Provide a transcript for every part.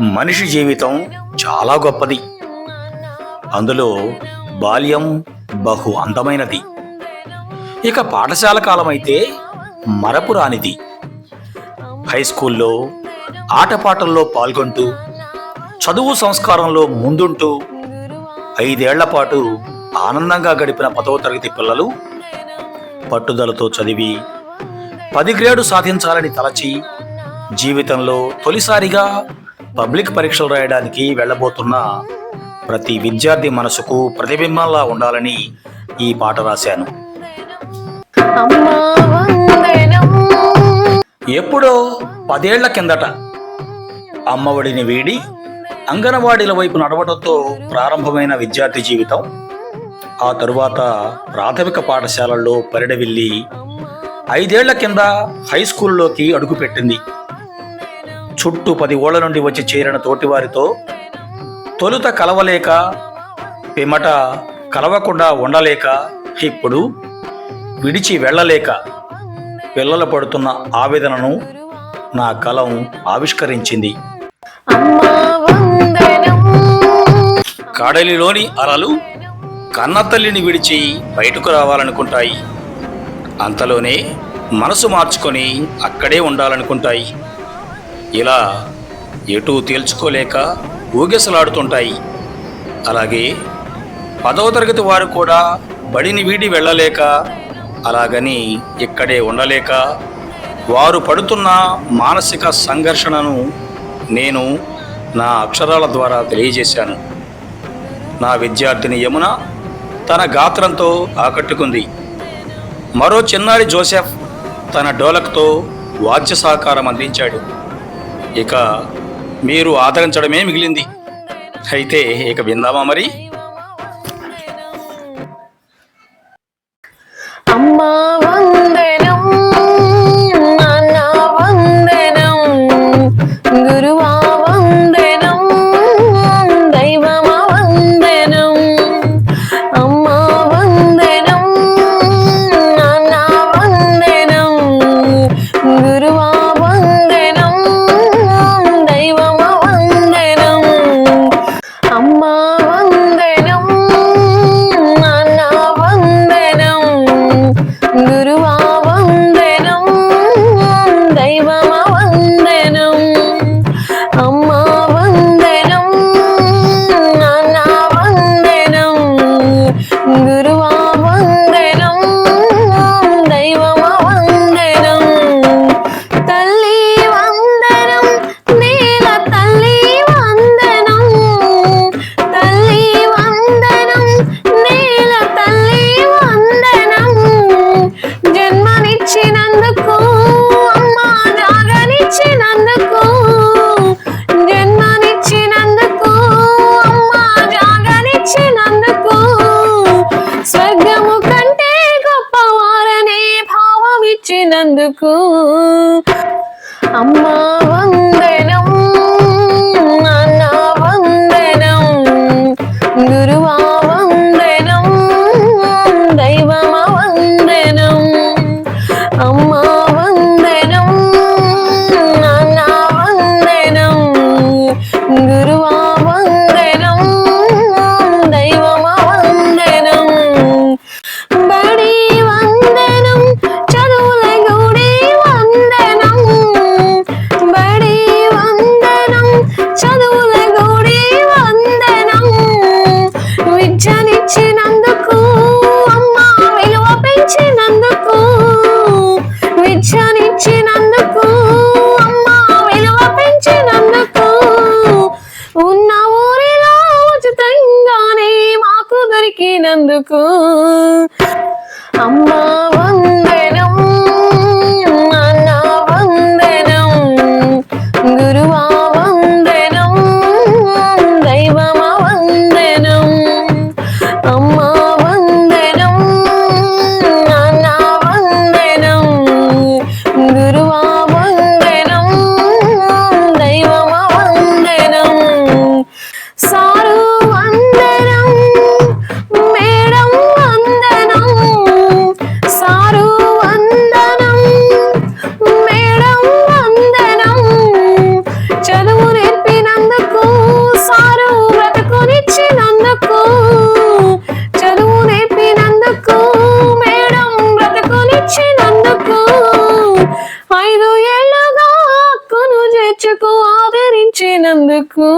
మనిషి జీవితం చాలా గొప్పది. అందులో బాల్యం బహు అందమైనది. ఇక పాఠశాల కాలమైతే మరపు మరపురానిది హై స్కూల్లో ఆటపాటల్లో పాల్గొంటూ చదువు సంస్కారంలో ముందుంటూ ఐదేళ్ళ పాటు ఆనందంగా గడిపిన పదవ తరగతి పిల్లలు పట్టుదలతో చదివి పది గ్రేడు సాధించాలని తలచి జీవితంలో తొలిసారిగా పబ్లిక్ పరీక్షలు రాయడానికి వెళ్ళబోతున్న ప్రతి విద్యార్థి మనసుకు ప్రతిబింబంలా ఉండాలని ఈ పాట రాశాను. ఎప్పుడో పదేళ్ళ కిందట అమ్మఒడిని వీడి అంగనవాడీల వైపు నడవడంతో ప్రారంభమైన విద్యార్థి జీవితం ఆ తరువాత ప్రాథమిక పాఠశాలల్లో పరిడవిల్లి ఐదేళ్ళ కింద హై స్కూల్లోకి అడుగుపెట్టింది. చుట్టూ పది ఓళ్ళ నుండి వచ్చి చేరిన తోటివారితో తొలుత కలవలేక పిమట కలవకుండా ఉండలేక ఇప్పుడు విడిచి వెళ్ళలేక పిల్లలు పడుతున్న ఆవేదనను నా కలం ఆవిష్కరించింది. కాడలిలోని అలలు కన్నతల్లిని విడిచి బయటకు రావాలనుకుంటాయి. అంతలోనే మనసు మార్చుకొని అక్కడే ఉండాలనుకుంటాయి. ఇలా ఎటూ తేల్చుకోలేక ఊగిసలాడుతుంటాయి. అలాగే పదవ తరగతి వారు కూడా బడిని వీడి వెళ్ళలేక అలాగని ఇక్కడే ఉండలేక వారు పడుతున్న మానసిక సంఘర్షణను నేను నా అక్షరాల ద్వారా తెలియజేశాను. నా విద్యార్థిని యమున తన గాత్రంతో ఆకట్టుకుంది. మరో చిన్నారి జోసెఫ్ తన డోలక్తో వాద్య సహకారం అందించాడు. ఇక మీరు ఆదరించడమే మిగిలింది. అయితే ఇక విందామా మరి? ఇచ్చినందుకు ఆదరించినందుకు అమ్మా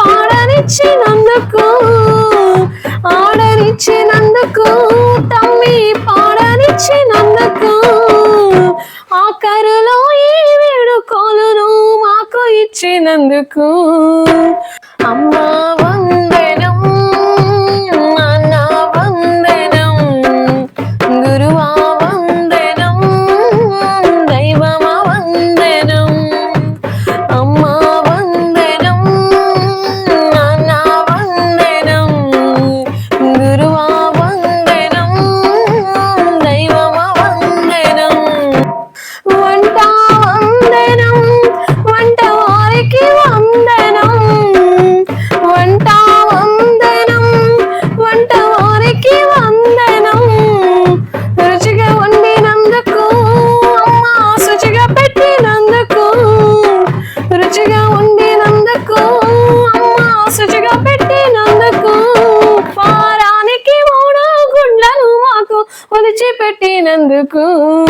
పాడనిచ్చినందుకు ఆడనిచ్చినందుకు తమ్మి పాడనిచ్చినందుకు ఆఖరులో ఈ వేడుకోలను మాకు ఇచ్చినందుకు. అమ్మా இருக்கும்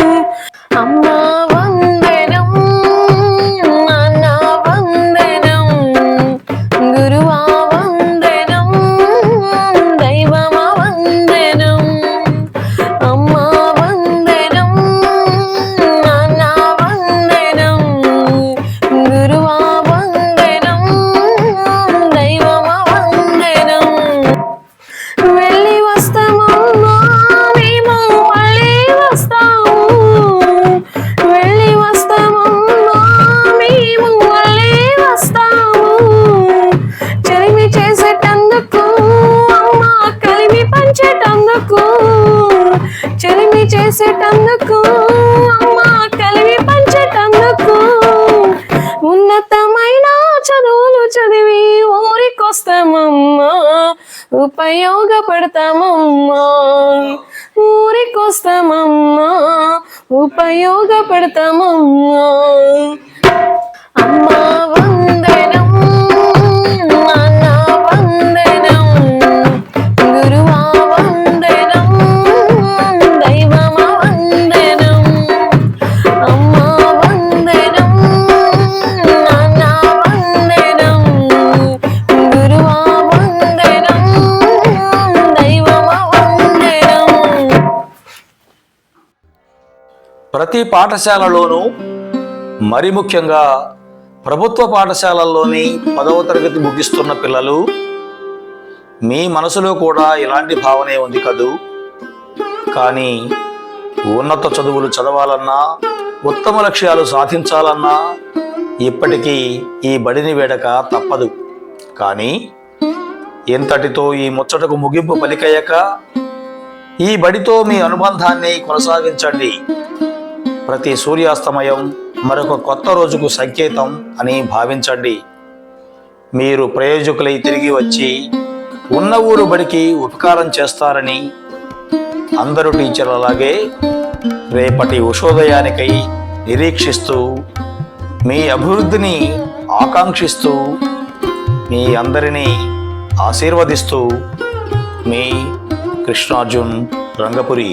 చేసేటందుకు అమ్మా కలివి పంచేటందుకు. ఉన్నతమైన చదువులు చదివి ఊరికొస్తామమ్మా ఉపయోగపడతామమ్మా. ఊరికొస్తామమ్మా ఉపయోగపడతామమ్మా. అమ్మ ప్రతి పాఠశాలలోనూ మరి ముఖ్యంగా ప్రభుత్వ పాఠశాలల్లోని పదవ తరగతి ముగిస్తున్న పిల్లలు మీ మనసులో కూడా ఇలాంటి భావనే ఉంది కదూ? కానీ ఉన్నత చదువులు చదవాలన్నా ఉత్తమ లక్ష్యాలు సాధించాలన్నా ఇప్పటికీ ఈ బడిని వేడక తప్పదు. కానీ ఇంతటితో ఈ ముచ్చటకు ముగింపు పలికయ్యాక ఈ బడితో మీ అనుబంధాన్ని కొనసాగించండి. ప్రతి సూర్యాస్తమయం మరొక కొత్త రోజుకు సంకేతం అని భావించండి. మీరు ప్రయోజకులై తిరిగి వచ్చి ఉన్న ఊరు బడికి ఉపకారం చేస్తారని అందరు టీచర్లలాగే రేపటి ఉషోదయానికై నిరీక్షిస్తూ మీ అభివృద్ధిని ఆకాంక్షిస్తూ మీ అందరినీ ఆశీర్వదిస్తూ మీ కృష్ణార్జున్ రంగపురి.